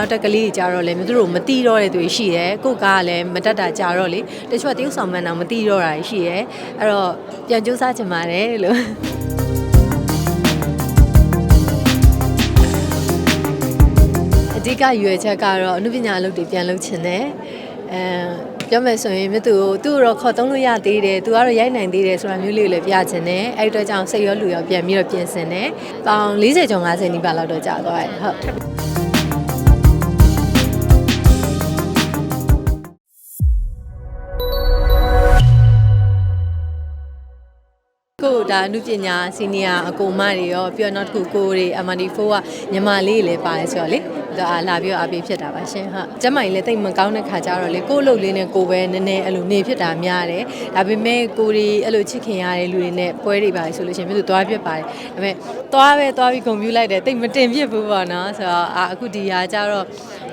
နောက်တက်ကလေးကြီးကြတော့လေသူတို့မတီးတော့တဲ့သူရှိတယ်ကိုကားကလည်းမတက်တာကြတော့လေတချို့ကတရုပ်ဆောင်မှန်းတော့မတီးတော့တာရှိတယ်အဲ့တော့ပြန်ကြိုးစားချင်ပါတယ်လို့အဓိကရွယ်ချက်ကတော့အနုပညာအလုပ်တွေပြန်လုပ်ချင်တယ်အဲပြောမယ်ဆိုရင်မြတ်သူကိုသူ့ကိုတော့ခေါ်သုံးလို့ရသေးတယ်သူကတော့ရိုက်နိုင်သေးတယ်ဆိုတာမျိုးလေးကိုလည်းပြချင်တယ်အဲ့ဒီအတွက်ကြောင့်စိတ်ရောလူရောပြန်ပြီးတော့ပြင်ဆင်တယ်ပေါင်40ကျော်50နီးပါးလောက်တော့ကြာသွားတယ်ဟုတ် ကိုဒါအနုပညာစီနီယာအကိုမတွေရောပြီးတော့နောက်တစ်ခုကိုတွေ MD4 ကညီမလေးတွေလည်းပါတယ်ဆိုတော့လေဒါလာပြီးတော့အပေးဖြစ်တာပါရှင်ဟုတ်ကျမကြီးလည်းတိတ်မကောင်းတဲ့ခါကျတော့လေကို့အလုပ်လေးနဲ့ကိုပဲနည်းနည်းအဲ့လိုနေဖြစ်တာများတယ်ဒါပေမဲ့ကိုတွေအဲ့လိုချစ်ခင်ရတဲ့လူတွေနဲ့ပွဲတွေပါဆိုလို့ရှိရင်မြို့သူသွားပြစ်ပါတယ်ဒါပေမဲ့သွားပဲသွားပြီးဂုံပြူလိုက်တယ်တိတ်မတင်ပြစ်ဘူးပေါ့နော်ဆိုတော့အာအခုဒီဟာကျတော့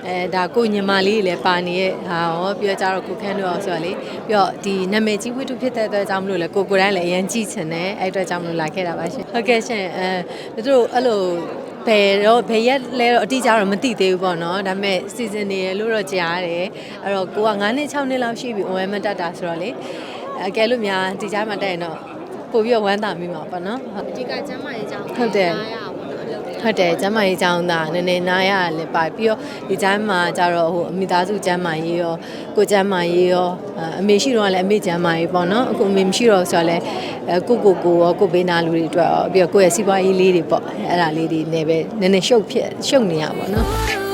အဲဒါကိုညီမလေးတွေလည်းပါနေတဲ့ဟာရောပြီးတော့ကျတော့ကိုခန်းတို့ရောဆိုတော့လေပြီးတော့ဒီနာမည်ကြီးဝတ္ထုဖြစ်တဲ့အတွက်ကြောင့်မလို့လေကိုကိုတိုင်းလည်းအရင်ကြည့်ချင်တယ်အဲ့အတွက်ကြောင့်မလို့လာခဲ့တာပါရှင်ဟုတ်ကဲ့ရှင်အဲတို့အဲ့လိုဘယ်တော့ဘယ်ရက်လဲတော့အတိအကျတော့မသိသေးဘူးပေါ့နော်ဒါပေမဲ့ season နေရလို့တော့ကြားတယ်အဲ့တော့ကိုက9နှစ်6နှစ်လောက်ရှိပြီ OM တက်တာဆိုတော့လေအကယ်လို့များဒီကြားမှာတက်ရင်တော့ပို့ပြီးတော့ဝမ်းသာမိမှာပေါ့နော်ဟုတ်အဓိကကျမ်းမာရေးကြောင့်ဟုတ်တယ် ဟုတ်တယ်ကျမ်းမာရေးကြောင်းသားနည်းနည်းနားရလည်းပါပြီးတော့ဒီကျမ်းမာကြတော့ဟိုအမိသားစုကျမ်းမာရေးရောကိုကျမ်းမာရေးရောအဲအမေရှိတော့လည်းအမေကျမ်းမာရေးပေါ့နော်အခုအမေမရှိတော့ဆိုတော့လည်းအဲကိုကိုကိုရောကိုဘေးနာလူတွေအတွက်ရောပြီးတော့ကိုယ့်ရဲ့စီးပွားရေးလေးတွေပေါ့အဲ့ဒါလေးတွေနဲ့ပဲနည်းနည်းရှုပ်ဖြစ်ရှုပ်နေရပါတော့အဲ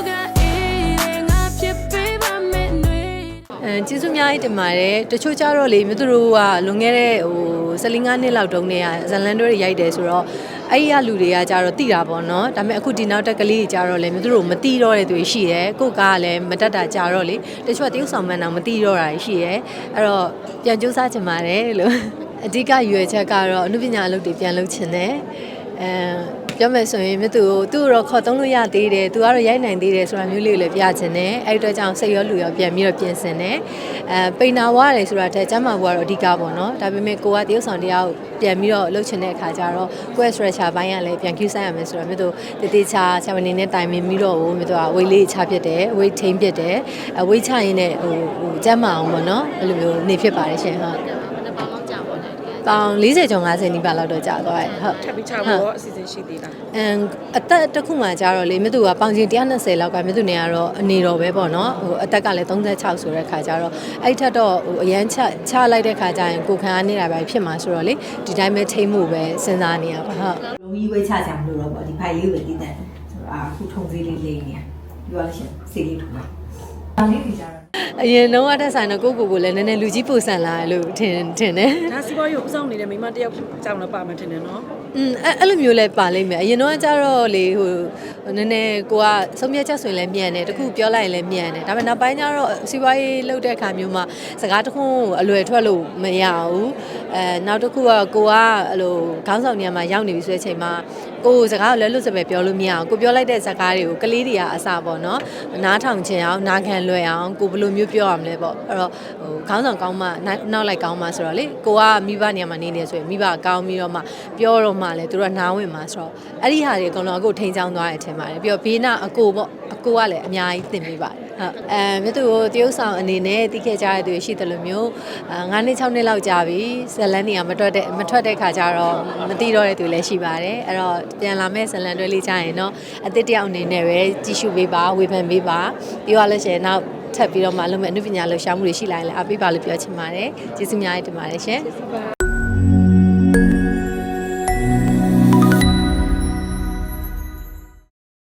ကျေးဇူးအများကြီးတင်ပါတယ်တချို့ကြတော့လေမြို့သူတို့ကလွန်ခဲ့တဲ့ဟို15နှစ်လောက်တုန်းကဇလန်တွဲတွေရိုက်တယ်ဆိုတော့အဲ့ဒီကလူတွေကကြတော့တိတာပေါ့နော်ဒါပေမဲ့အခုဒီနောက်တက်ကလေးကြီးကြတော့လေမြို့သူတို့မတိတော့တဲ့သူရှိတယ်ကိုကားကလည်းမတက်တာကြတော့လေတချို့ကတရုပ်ဆောင်မှန်းတော့မတိတော့တာရှိတယ်အဲ့တော့ပြန်ကြိုးစားချင်ပါတယ်လို့အဓိကရွယ်ချက်ကတော့အနုပညာအလုပ်တွေပြန်လုပ်ချင်တယ်အဲ ပြောမယ်ဆိုရင်မြတ်သူကိုသူ့ကိုတော့ခေါ်သုံးလို့ရသေးတယ်သူကတော့ရိုက်နိုင်သေးတယ်ဆိုတာမျိုးလေးကိုလည်းပြချင်တယ်အဲ့ဒီအတွက်ကြောင့်စိတ်ရောလူရောပြန်ပြီးတော့ပြင်ဆင်တယ်အဲပိန်နာဝရတယ်ဆိုတာတဲ့ကျမ်းမာဘွားတော့အဓိကပေါ့နော်ဒါပေမဲ့ကိုကတရုပ်ဆောင်တရားကိုပြန်ပြီးတော့လှုပ်ချင်တဲ့အခါကျတော့ကိုယ့် stretcher ဘိုင်းကလည်းပြန်ကျူးဆိုင်ရမယ်ဆိုတော့မြတ်သူတတိချာဆရာဝန်နေနဲ့တိုင်ပင်ပြီးတော့မြတ်သူက weight လေးချဖြစ်တယ် weight ထိန်းဖြစ်တယ်အဲ weight ချရင်းနဲ့ဟိုဟိုကျမ်းမာအောင်ပေါ့နော်အဲ့လိုမျိုးနေဖြစ်ပါတယ်ရှင်ဟုတ်ဘယ်နှ ပေါင်40ကျော်50နီးပါးလောက်တော့ကြာသွားတယ်ဟုတ်ထပ်ပြီးချဖို့တော့အစီအစဉ်ရှိသေးလားအမ်အသက်တစ်ခုမှကြာတော့လေမြသူကပေါင်ချင်120လောက်ကမြသူနေရတော့အနေတော်ပဲပေါ့နော်ဟိုအသက်ကလည်း36ဆိုတဲ့ခါကျတော့အဲ့ထက်တော့ဟိုအရန်ချချလိုက်တဲ့ခါကျရင်ကိုခံအားနေတာပဲဖြစ်မှာဆိုတော့လေဒီတိုင်းပဲထိမှုပဲစဉ်းစားနေရပါဟုတ်လုံးကြီးဝေးချကြမလို့တော့ပေါ့ဒီဖိုင်လေးကိုပဲတည်တယ်ဆိုတော့အခုထုံသေးလေးလေးနေရပြောရလို့ရှိရင်စေးလေးထုံပါဒါလေးကြည့်ကြတော့အရင်တော့အထက်ဆိုင်တော့ကိုကိုကိုလည်းနည်းနည်းလူကြီးပိုဆန်လာတယ်လို့ထင်ထင်တယ်ဒါစီးပွားရေးကိုဥဆောင်နေတဲ့မိမတစ်ယောက်ကြောင့်လည်းပါမှထင်တယ်နော်อืมအဲ့အဲ့လိုမျိုးလဲပါလိမ့်မယ်အရင်တော့ကျတော့လေဟိုနည်းနည်းကိုကဆုံးဖြတ်ချက်ဆိုရင်လည်းမြန်တယ်တခုပြောလိုက်ရင်လည်းမြန်တယ်ဒါပေမဲ့နောက်ပိုင်းကျတော့စီးပွားရေးလုပ်တဲ့အခါမျိုးမှာစကားတစ်ခုအလွယ်ထွက်လို့မရဘူးအဲနောက်တစ်ခုကကိုကအဲ့လိုခေါင်းဆောင်နေရာမှာရောက်နေပြီဆိုတဲ့အချိန်မှာကိုယ်စကားကိုလည်းလွတ်စပယ်ပြောလို့မရအောင်ကိုပြောလိုက်တဲ့စကားတွေကိုကလေးတွေကအစပေါ့နော်နားထောင်ချင်အောင်နားခံလွယ်အောင်ကိုဘယ်လိုမျိုးပြောရမလဲပေါ့အဲ့တော့ဟိုခေါင်းဆောင်ကောင်းမှနောက်နောက်လိုက်ကောင်းမှဆိုတော့လေကိုကမိဘနေရာမှာနေနေဆိုရင်မိဘကောင်းပြီးတော့မှပြောတော့မှလည်းသူတို့ကနားဝင်မှဆိုတော့အဲ့ဒီဟာတွေအကုန်လုံးအခုထိန်းချောင်းသွားတယ်ထင်ပါတယ်ပြီးတော့ဘေးနာအကိုပေါ့အကိုကလည်းအများကြီးသင်ပေးပါတယ်ဟုတ်အဲမြတ်သူကိုတရုတ်ဆောင်အနေနဲ့တိခဲ့ကြတဲ့သူရှိတယ်လို့မျိုးအဲ9နှစ်6နှစ်လောက်ကြာပြီဇလန်းနေရမထွက်တဲ့မထွက်တဲ့ခါကျတော့မသိတော့တဲ့သူလည်းရှိပါတယ်အဲ့တော့ပြန်လာမဲ့ဇလန်းတွဲလေးကြာရင်တော့အသစ်တယောက်အနေနဲ့ပဲကြီးစုပေးပါဝေဖန်ပေးပါပြီးတော့လည်းရှင်နောက် ထပ်ပြီးတော့မှလုပ်မဲ့အနုပညာလှူရှာမှုတွေရှိလာရင်လည်းအားပေးပါလို့ပြောချင်ပါတယ်ကျေးဇူးများတင်ပါတယ်ရှင်စီးပွား